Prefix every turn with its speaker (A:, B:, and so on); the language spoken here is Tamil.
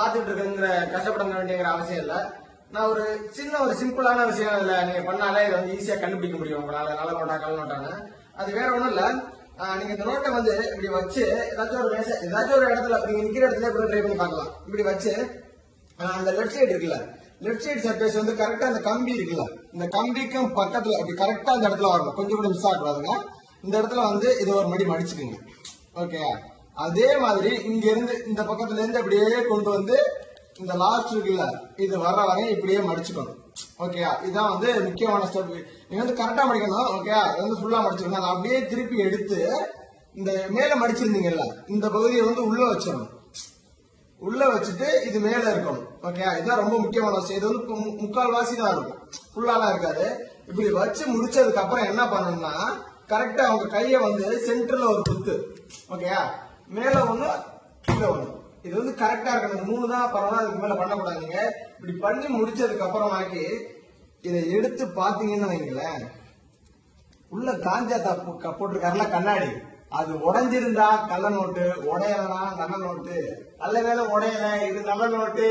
A: பார்த்துட்டு இருக்குங்கிற கஷ்டப்பட வேண்டியங்கிற அவசியம் இல்லை. நான் ஒரு சின்ன ஒரு சிம்பிளான விஷயம் இல்ல. நீங்க பண்ணாலே இதை வந்து ஈஸியா கண்டுபிடிக்க முடியும் உங்களால. நல்ல நோட்டா கல் நோட்டான்னு. அது வேற ஒண்ணும் இல்ல. நீங்கள் நீங்க இந்த நோட்டை வந்து இப்படி வச்சு ஏதாச்சும் ஒரு மேச ஏதாச்சும் ஒரு இடத்துல நீங்க நிக்கிற இடத்துல கூட ட்ரை பண்ணி பார்க்கலாம். இப்படி வச்சு அந்த லெஃப்ட் சைடு இருக்குல்ல. லெஃப்ட் சைடு சர்ஃபேஸ் வந்து கரெக்டா அந்த கம்பி இருக்குல்ல. இந்த கம்பிக்கும் பக்கத்துல அப்படி கரெக்டா அந்த இடத்துல வரணும். கொஞ்சம் கூட மிஸ் ஆகக்கூடாதுங்க. இந்த இடத்துல வந்து இது ஒரு மடி மடிச்சுக்குங்க. ஓகே அதே மாதிரி இங்க இருந்து இந்த பக்கத்துல இருந்து அப்படியே கொண்டு வந்து இந்த லாஸ்ட் இருக்குல்ல இது வர்ற வரையும் இப்படியே மடிச்சுக்கணும். ஓகேயா இதுதான் வந்து முக்கியமான ஸ்டெப் நீங்க வந்து கரெக்டா மடிக்கணும். ஓகேயா இது வந்து ஃபுல்லா மடிச்சுக்கணும். அதை அப்படியே திருப்பி எடுத்து இந்த மேல மடிச்சிருந்தீங்கல்ல இந்த பகுதியை வந்து உள்ள வச்சிடணும். உள்ள வச்சுட்டு இது மேல இருக்கணும். ஓகேயா இதுதான் ரொம்ப முக்கியமான விஷயம். இது வந்து முக்கால் வாசி தான் இருக்கும். ஃபுல்லாலாம் இருக்காது. இப்படி வச்சு முடிச்சதுக்கு அப்புறம் என்ன பண்ணணும்னா கரெக்டா அவங்க கையை வந்து சென்டர்ல ஒரு குத்து. ஓகேயா மேல ஒண்ணு கீழே ஒண்ணு. இது வந்து கரெக்டா இருக்கணும். மூணு தான் பரவாயில்ல அதுக்கு மேல பண்ணக்கூடாதுங்க. இப்படி பண்ணி முடிச்சதுக்கு அப்புறமாக்கி இதை எடுத்து பாத்தீங்கன்னு வைங்களேன். உள்ள காஞ்சா தப்பு போட்டிருக்காருல கண்ணாடி. அது உடஞ்சிருந்தா கள்ள நோட்டு உடையலனா நல்ல நோட்டு. நல்ல வேலை உடையல இது நல்ல நோட்டு.